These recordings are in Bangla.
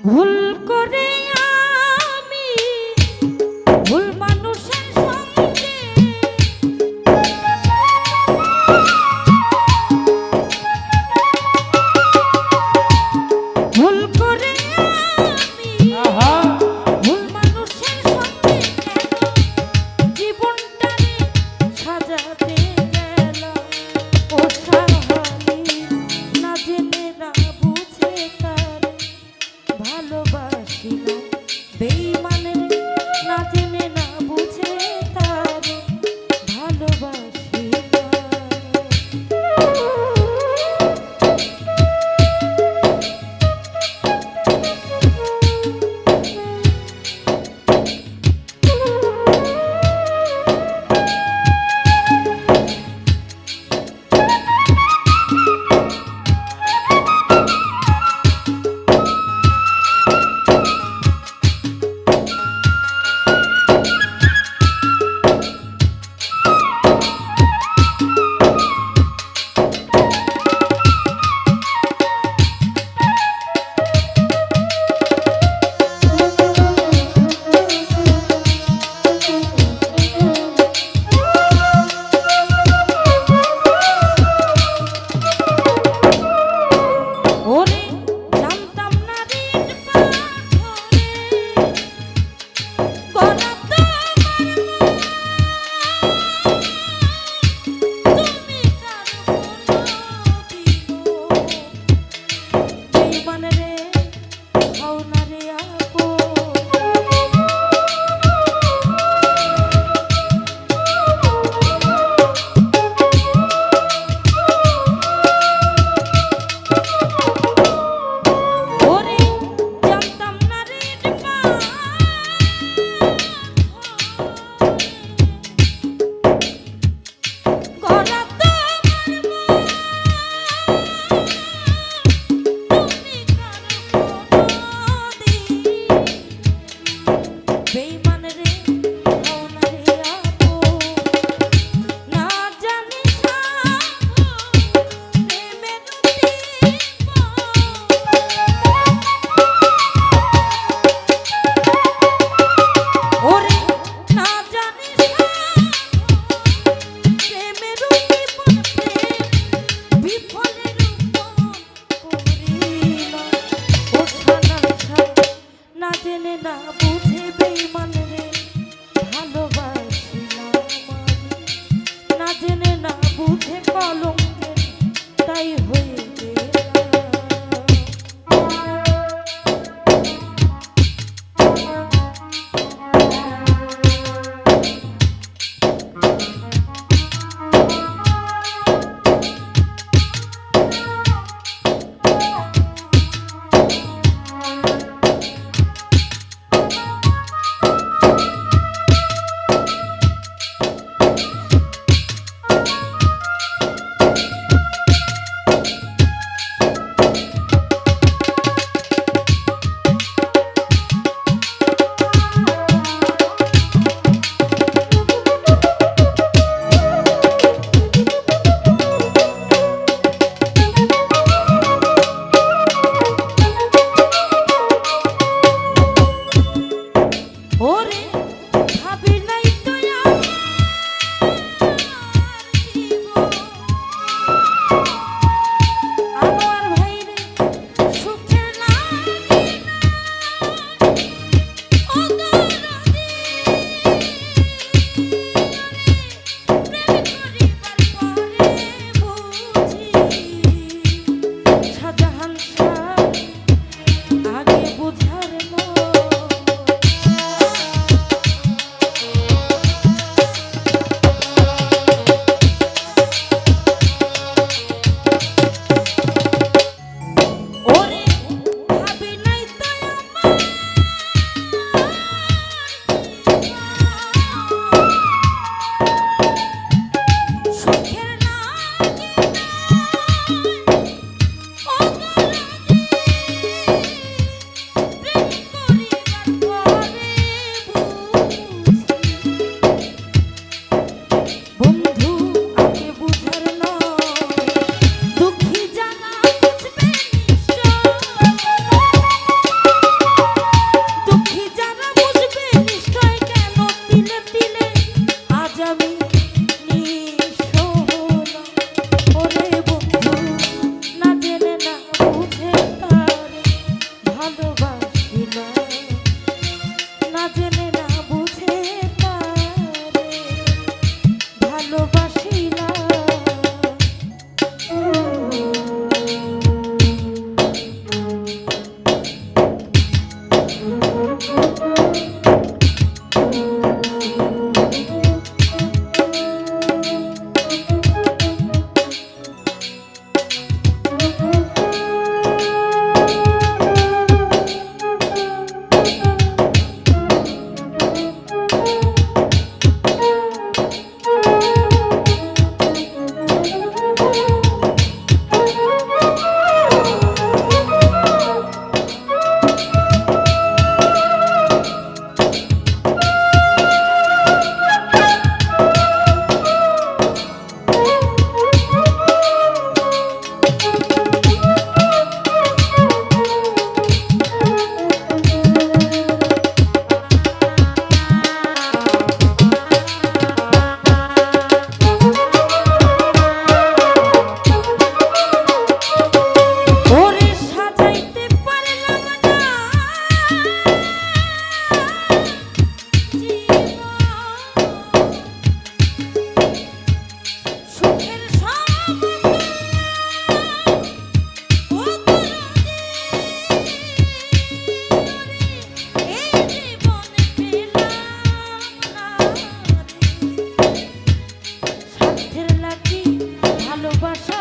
ভুল করে আমি ভুল মানুষের সঙ্গে। ভুল করে আমি ভুল মানুষের সঙ্গে জীবনটারে সাজাতে করে সুখের লাঠি ভালোবাসা?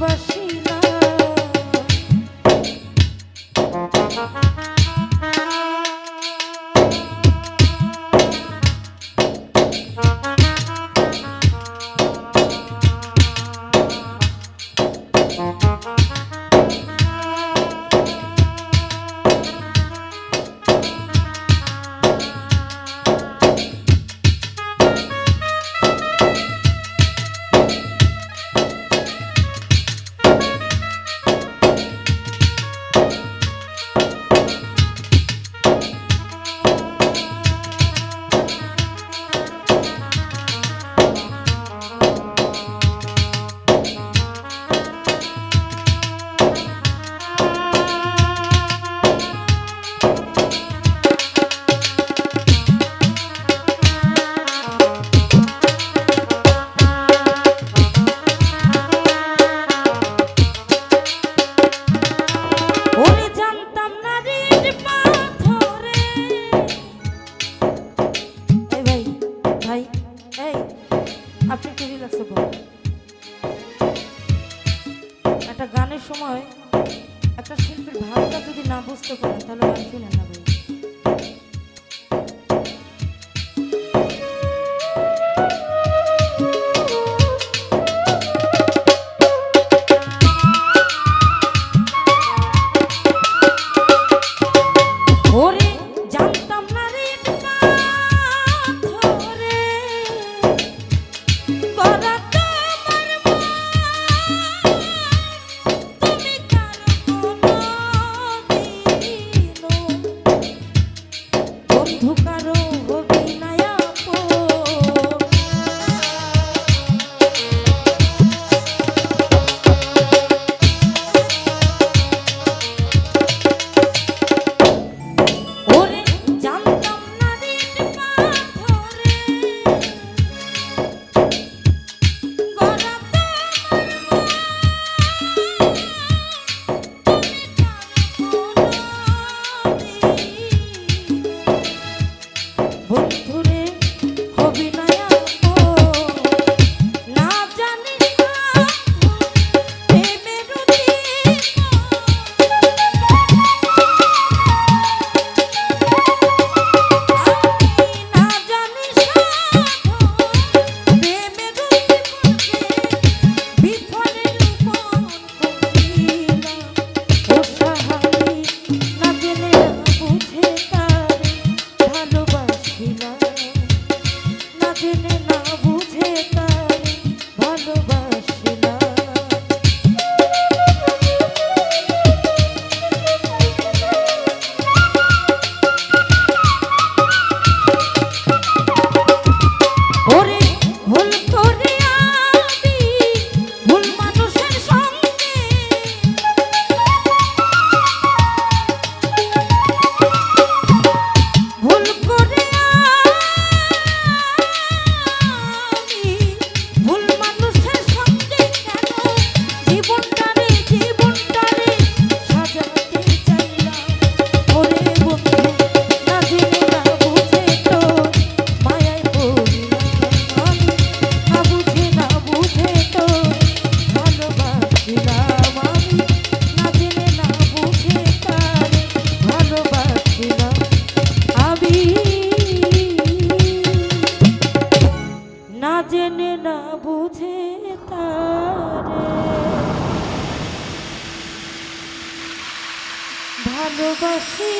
baixinho. আপনি একটু রিল্যাক্সে একটা গানের সময় একটা শিল্পীর ভাবটা যদি না বুঝতে পারেন, তাহলে গান শুনে না see.